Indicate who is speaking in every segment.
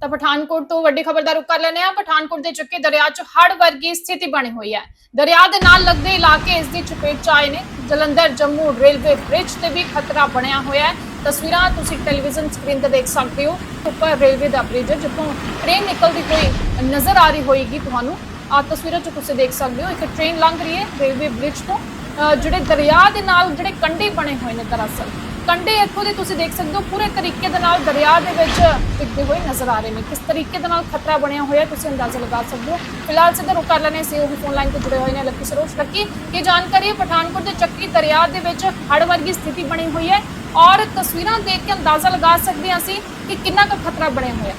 Speaker 1: ਤਾਂ ਪਠਾਨਕੋਟ ਤੋਂ ਵੱਡੀ ਖਬਰ ਦਾ ਰੁਕ ਕਰ ਲੈਂਦੇ ਹਾਂ। ਪਠਾਨਕੋਟ ਦੇ ਚੱਕੇ ਦਰਿਆ 'ਚ ਹੜ੍ਹ ਵਰਗੀ ਸਥਿਤੀ ਬਣੀ ਹੋਈ ਹੈ। ਦਰਿਆ ਦੇ ਨਾਲ ਲੱਗਦੇ ਇਲਾਕੇ ਇਸ ਦੀ ਚਪੇਟ 'ਚ ਆਏ ਨੇ। ਜਲੰਧਰ ਜੰਮੂ ਰੇਲਵੇ ਬ੍ਰਿਜ ਤੇ ਵੀ ਖਤਰਾ ਬਣਿਆ ਹੋਇਆ ਹੈ। ਤਸਵੀਰਾਂ ਤੁਸੀਂ ਟੈਲੀਵਿਜ਼ਨ ਸਕਰੀਨ ਤੇ ਦੇਖ ਸਕਦੇ ਹੋ। ਉੱਪਰ ਰੇਲਵੇ ਦਾ ਬ੍ਰਿਜ ਹੈ ਜਿੱਥੋਂ ਟ੍ਰੇਨ ਨਿਕਲਦੀ ਕੋਈ ਨਜ਼ਰ ਆ ਰਹੀ ਹੋਏਗੀ ਤੁਹਾਨੂੰ। ਆ ਤਸਵੀਰਾਂ 'ਚ ਤੁਸੀਂ ਦੇਖ ਸਕਦੇ ਹੋ ਇੱਕ ਟ੍ਰੇਨ ਲੰਘ ਰਹੀ ਹੈ ਰੇਲਵੇ ਬ੍ਰਿਜ ਤੋਂ। ਅ, ਜਿਹੜੇ ਦਰਿਆ ਦੇ ਨਾਲ ਜਿਹੜੇ ਕੰਢੇ ਬਣੇ ਹੋਏ ਨੇ ਦਰਅਸਲ। ਕੰਢੇ ਇੱਥੋਂ ਦੇ ਤੁਸੀਂ ਦੇਖ ਸਕਦੇ ਹੋ, ਪੂਰੇ ਤਰੀਕੇ ਦੇ ਨਾਲ ਦਰਿਆ ਦੇ ਵਿੱਚ ਡਿੱਗਦੇ ਹੋਏ ਨਜ਼ਰ ਆ ਰਹੇ ਨੇ। ਕਿਸ ਤਰੀਕੇ ਦੇ ਨਾਲ ਖਤਰਾ ਬਣਿਆ ਹੋਇਆ ਤੁਸੀਂ ਅੰਦਾਜ਼ਾ ਲਗਾ ਸਕਦੇ ਹੋ। ਫਿਲਹਾਲ ਸਿੱਧਾ ਰੁਕ ਕਰ ਲੈਣੇ ਸੀ ਉਹ ਵੀ ਫੋਨ ਲਾਈਨ ਤੇ ਜੁੜੇ ਹੋਏ ਨੇ, ਲੱਕੀ ਸਰੋਜ। ਲੱਕੀ ਇਹ ਜਾਣਕਾਰੀ ਹੈ? ਪਠਾਨਕੋਟ ਦੇ ਚੱਕੀ ਦਰਿਆ ਦੇ ਵਿੱਚ ਹੜ੍ਹ ਵਰਗੀ ਸਥਿਤੀ ਬਣੀ ਹੋਈ ਹੈ ਔਰ ਤਸਵੀਰਾਂ ਦੇਖ ਕੇ ਅੰਦਾਜ਼ਾ ਲਗਾ ਸਕਦੇ ਹਾਂ ਅਸੀਂ ਕਿ ਕਿੰਨਾ ਕੁ ਖਤਰਾ ਬਣਿਆ ਹੋਇਆ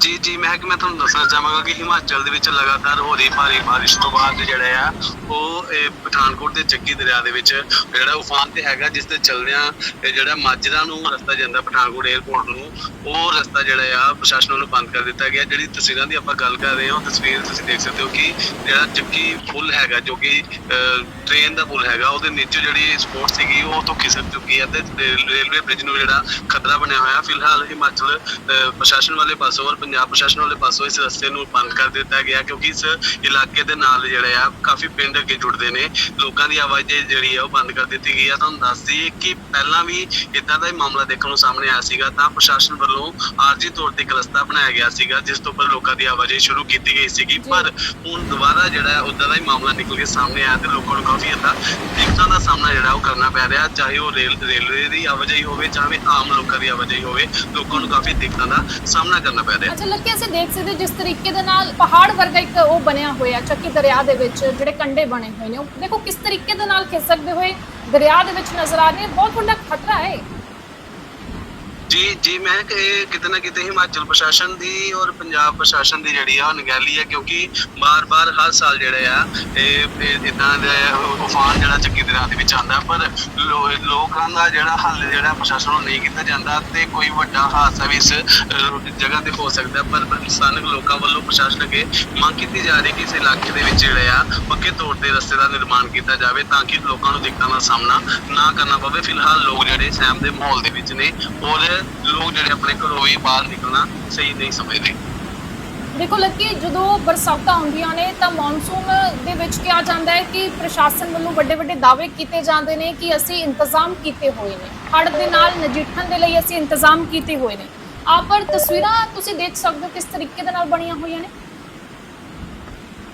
Speaker 2: ਜੀ ਜੀ, ਮੈਂ ਕਿ ਮੈਂ ਤੁਹਾਨੂੰ ਦੱਸਣਾ ਚਾਹਾਂਗਾ ਕਿ ਹਿਮਾਚਲ ਦੇ ਵਿੱਚ ਲਗਾਤਾਰ ਹੋ ਰਹੀ ਭਾਰੀ ਬਾਰਿਸ਼ ਤੋਂ ਬਾਅਦ ਜਿਹੜਾ ਆ, ਉਹ ਇਹ ਪਠਾਨਕੋਟ ਦੇ ਚੱਕੀ ਦਰਿਆ ਦੇ ਵਿੱਚ ਜਿਹੜਾ ਉਫਾਨ ਤੇ ਹੈਗਾ, ਜਿਸ ਤੇ ਚੱਲਦਿਆਂ ਜਿਹੜਾ ਮਾਜਰਾ ਨੂੰ ਰਸਤਾ ਜਾਂਦਾ ਪਠਾਨਕੋਟ 에ਅਰਪੋਰਟ ਨੂੰ, ਉਹ ਰਸਤਾ ਜਿਹੜਾ ਆ, ਪ੍ਰਸ਼ਾਸਨ ਵੱਲੋਂ ਬੰਦ ਕਰ ਦਿੱਤਾ ਗਿਆ। ਜਿਹੜੀ ਤਸਵੀਰਾਂ ਦੀ ਆਪਾਂ ਗੱਲ ਕਰ ਰਹੇ ਹਾਂ, ਉਹ ਤਸਵੀਰ ਤੁਸੀਂ ਦੇਖ ਸਕਦੇ ਹੋ ਕਿ ਜਿਹੜਾ ਚੱਕੀ ਪੁਲ ਹੈਗਾ, ਜੋ ਕਿ ਟ੍ਰੇਨ ਦਾ ਪੁਲ ਹੈਗਾ, ਉਹਦੇ ਨੀਚੇ ਜਿਹੜੀ ਸਪੋਰਟ ਸੀਗੀ, ਉਹ ਤੋਂ ਖਿਸਕ ਚੁੱਕੀ ਹੈ ਤੇ ਰੇਲਵੇ ਬ੍ਰਿਜ ਨੂੰ ਜਿਹੜਾ ਖਤਰਾ ਬਣਿਆ ਹੋਇਆ। ਫਿਲਹਾਲ ਹਿਮਾਚਲ ਪ੍ਰਸ਼ਾਸਨ ਵਾਲੇ ਪਾਸੋਂ ਔਰ ਪੰਜਾਬ ਪ੍ਰਸ਼ਾਸਨ ਵਾਲੇ ਪਾਸੋਂ ਇਸ ਰਸਤੇ ਨੂੰ ਬੰਦ ਕਰ ਦਿੱਤਾ ਗਿਆ ਕਿਉਂਕਿ ਇਸ ਇਲਾਕੇ ਦੇ ਨਾਲ ਜਿਹੜੇ ਆ ਕਾਫੀ ਪਿੰਡ ਅੱਗੇ ਜੁੜਦੇ ਨੇ। ਲੋਕਾਂ ਦੀ ਆਵਾਜਾਈ ਜਿਹੜੀ ਆ ਉਹ ਬੰਦ ਕਰ ਦਿੱਤੀ ਗਈ ਆ। ਤੁਹਾਨੂੰ ਦੱਸ ਦਈਏ ਕਿ ਪਹਿਲਾਂ ਵੀ ਇਦਾਂ ਦਾ ਹੀ ਮਾਮਲਾ ਦੇਖਣ ਨੂੰ ਸਾਹਮਣੇ ਆਇਆ ਸੀਗਾ ਤਾਂ ਪ੍ਰਸ਼ਾਸਨ ਵੱਲੋਂ ਆਰਜੀ ਤੌਰ ਤੇ ਇੱਕ ਰਸਤਾ ਬਣਾਇਆ ਗਿਆ ਸੀਗਾ ਜਿਸ ਤੋਂ ਉੱਪਰ ਲੋਕਾਂ ਦੀ ਆਵਾਜਾਈ ਸ਼ੁਰੂ ਕੀਤੀ ਗਈ ਸੀਗੀ। ਪਰ ਹੁਣ ਦੁਬਾਰਾ ਜਿਹੜਾ ਉਦਾਂ ਦਾ ਹੀ ਮਾਮਲਾ ਨਿਕਲ ਕੇ ਸਾਹਮਣੇ ਆਇਆ ਤੇ ਲੋਕਾਂ ਨੂੰ ਕਾਫੀ ਏਦਾਂ ਦਿੱਕਤਾਂ ਦਾ ਸਾਹਮਣਾ ਜਿਹੜਾ ਉਹ ਕਰਨਾ ਪੈ ਰਿਹਾ। ਚਾਹੇ ਉਹ ਰੇਲ ਰੇਲਵੇ ਦੀ ਆਵਾਜਾਈ ਹੋਵੇ ਚਾਹੇ ਆਮ ਲੋਕਾਂ ਦੀ ਆਵਾਜਾਈ ਹੋਵੇ ਲੋਕਾਂ ਨੂੰ ਕਾਫੀ ਦਿੱਕਤਾਂ ਦਾ ਸਾਹਮਣਾ ਕਰਨਾ ਪੈ ਰਿਹਾ
Speaker 1: ਅੱਛਾ, ਲੱਕੀ, ਅਸੀਂ ਦੇਖ ਸਕਦੇ ਜਿਸ ਤਰੀਕੇ ਦੇ ਨਾਲ ਪਹਾੜ ਵਰਗਾ ਇੱਕ ਉਹ ਬਣਿਆ ਹੋਇਆ, ਚੱਕੀ ਦਰਿਆ ਦੇ ਵਿੱਚ, ਜਿਹੜੇ ਕੰਢੇ ਬਣੇ ਹੋਏ ਨੇ। ਉਹ ਦੇਖੋ, ਕਿਸ ਤਰੀਕੇ ਦੇ ਨਾਲ ਖਿਸਕਦੇ ਹੋਏ ਦਰਿਆ ਦੇ ਵਿੱਚ ਨਜ਼ਰ ਆ ਰਹੇ ਬਹੁਤ ਵੱਡਾ ਖਤਰਾ ਹੈ
Speaker 2: ਜੀ ਜੀ, ਮੈਂ ਕਿ ਕਿਤੇ ਨਾ ਕਿਤੇ ਹਿਮਾਚਲ ਪ੍ਰਸ਼ਾਸਨ ਦੀ ਔਰ ਪੰਜਾਬ ਪ੍ਰਸ਼ਾਸਨ ਦੀ ਜਿਹੜੀ ਆ ਉਹ ਹੈ ਕਿਉਂਕਿ ਬਾਰ-ਬਾਰ ਹਰ ਸਾਲ ਜਿਹੜੇ ਆ, ਇਹ ਇਦਾਂ ਦੇ ਉਫਾਨ ਜਿਹੜਾ ਚੱਕੀ ਦਰਿਆ ਦੇ ਵਿੱਚ ਆਉਂਦਾ, ਪਰ ਲੋਕਾਂ ਦਾ ਜਿਹੜਾ ਹੱਲ ਜਿਹੜਾ ਪ੍ਰਸ਼ਾਸਨ ਨੂੰ ਨਹੀਂ ਕੀਤਾ ਜਾਂਦਾ ਤੇ ਕੋਈ ਵੱਡਾ ਹਾਦਸਾ ਵੀ ਇਸ ਜਗ੍ਹਾ ਤੇ ਹੋ ਸਕਦਾ, ਪਰ ਪਰ ਸਥਾਨਕ ਲੋਕਾਂ ਵੱਲੋਂ ਪ੍ਰਸ਼ਾਸਨ ਅੱਗੇ ਮੰਗ ਕੀਤੀ ਜਾ ਰਹੀ ਕਿ ਇਸ ਇਲਾਕੇ ਦੇ ਵਿੱਚ ਜਿਹੜੇ ਆ, ਪੱਕੇ ਤੌਰ ਤੇ ਰਸਤੇ ਦਾ ਨਿਰਮਾਣ ਕੀਤਾ ਜਾਵੇ ਤਾਂ ਕਿ ਲੋਕਾਂ ਨੂੰ ਦਿੱਕਤਾਂ ਦਾ ਸਾਹਮਣਾ ਨਾ ਕਰਨਾ ਪਵੇ। ਫਿਲਹਾਲ ਲੋਕ ਜਿਹੜੇ ਸਹਿਮ ਦੇ ਮਾਹੌਲ ਦੇ ਵਿੱਚ ਨੇ ਔਰ ਲੋਕ ਜਿਹੜੇ ਆਪਣੇ ਘਰੋਂ ਵੀ ਬਾਹਰ ਨਿਕਲਣਾ ਸਹੀ ਨਹੀਂ ਸਮਝਦੇ।
Speaker 1: ਦੇਖੋ ਲੱਕੀ ਜਦੋਂ ਬਰਸਾਤਾਂ ਆਉਂਦੀਆਂ ਨੇ ਤਾਂ ਮੌਨਸੂਨ ਦੇ ਵਿੱਚ ਕਿਹਾ ਜਾਂਦਾ ਹੈ ਕਿ ਪ੍ਰਸ਼ਾਸਨ ਵੱਲੋਂ ਵੱਡੇ ਵੱਡੇ ਦਾਅਵੇ ਕੀਤੇ ਜਾਂਦੇ ਨੇ ਕਿ ਅਸੀਂ ਇੰਤਜ਼ਾਮ ਕੀਤੇ ਹੋਏ ਨੇ। ਹੜ੍ਹ ਦੇ ਨਾਲ ਨਜਿੱਠਣ ਦੇ ਲਈ ਅਸੀਂ ਇੰਤਜ਼ਾਮ ਕੀਤੇ ਹੋਏ ਨੇ। ਆ ਪਰ ਤਸਵੀਰਾਂ ਤੁਸੀਂ ਦੇਖ ਸਕਦੇ ਹੋ ਕਿਸ ਤਰੀਕੇ ਦੇ ਨਾਲ ਬਣੀਆਂ ਹੋਈਆਂ ਨੇ?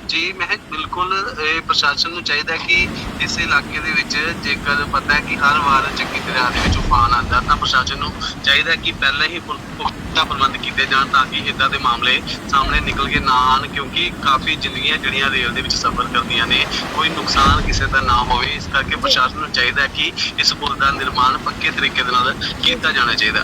Speaker 2: ਜੀ ਮੈਂ ਬਿਲਕੁਲ ਇਹ ਪ੍ਰਸ਼ਾਸਨ ਨੂੰ ਚਾਹੀਦਾ ਕਿ ਇਸ ਇਲਾਕੇ ਦੇ ਵਿੱਚ ਜੇਕਰ ਪਤਾ ਹੈ ਕਿ ਹਰ ਵਾਰ ਚੱਕੀ ਦਰਿਆ ਦੇ ਵਿੱਚ ਉਫਾਨ ਆਉਂਦਾ ਤਾਂ ਪ੍ਰਸ਼ਾਸਨ ਨੂੰ ਚਾਹੀਦਾ ਕਿ ਪਹਿਲਾਂ ਹੀ ਪੁਖਤਾ ਪ੍ਰਬੰਧ ਕੀਤੇ ਜਾਣ ਤਾਂ ਕਿ ਇਦਾਂ ਦੇ ਮਾਮਲੇ ਸਾਹਮਣੇ ਨਿਕਲ ਕੇ ਨਾ ਆਉਣ, ਕਿਉਂਕਿ ਕਾਫੀ ਜ਼ਿੰਦਗੀਆਂ ਜਿਹੜੀਆਂ ਰੇਲ ਦੇ ਵਿੱਚ ਸਫ਼ਰ ਕਰਦੀਆਂ ਨੇ, ਕੋਈ ਨੁਕਸਾਨ ਕਿਸੇ ਦਾ ਨਾ ਹੋਵੇ। ਇਸ ਕਰਕੇ ਪ੍ਰਸ਼ਾਸਨ ਨੂੰ ਚਾਹੀਦਾ ਹੈ ਕਿ ਇਸ ਪੁਲ ਦਾ ਨਿਰਮਾਣ ਪੱਕੇ ਤਰੀਕੇ ਦੇ ਨਾਲ ਕੀਤਾ ਜਾਣਾ ਚਾਹੀਦਾ।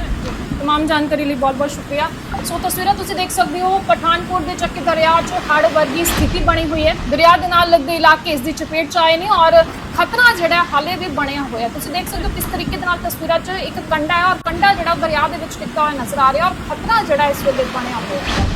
Speaker 2: ਹੈ
Speaker 1: ਤਮਾਮ ਲਈ ਬਹੁਤ-ਬਹੁਤ ਸ਼ੁਕਰੀਆ ਸੋ ਤਸਵੀਰਾਂ ਤੁਸੀਂ ਦੇਖ ਸਕਦੇ ਹੋ ਪਠਾਨਕੋਟ ਦੇ ਚੱਕੇ ਦਰਿਆ 'ਚ ਹੜ੍ਹ ਵਰਗੀ ਸਥਿਤੀ ਬਣੀ ਹੋਈ ਹੈ ਦਰਿਆ ਦੇ ਨਾਲ ਲੱਗਦੇ ਇਲਾਕੇ ਇਸ ਦੀ ਚਪੇਟ 'ਚ ਆਏ ਨੇ ਔਰ ਖਤਰਾ ਜਿਹੜਾ ਹਾਲੇ ਵੀ ਬਣਿਆ ਹੋਇਆ ਤੁਸੀਂ ਦੇਖ ਸਕਦੇ ਹੋ ਕਿਸ ਤਰੀਕੇ ਦੇ ਨਾਲ ਤਸਵੀਰਾਂ 'ਚ ਇੱਕ ਕੰਡਾ ਹੈ ਔਰ ਕੰਡਾ ਜਿਹੜਾ ਦਰਿਆ ਦੇ ਵਿੱਚ ਟਿਕਾ ਹੋਇਆ ਨਜ਼ਰ ਆ ਰਿਹਾ ਔਰ ਖਤਰਾ ਜਿਹੜਾ ਇਸ ਵੇਲੇ ਬਣਿਆ ਹੋਇਆ ਹੈ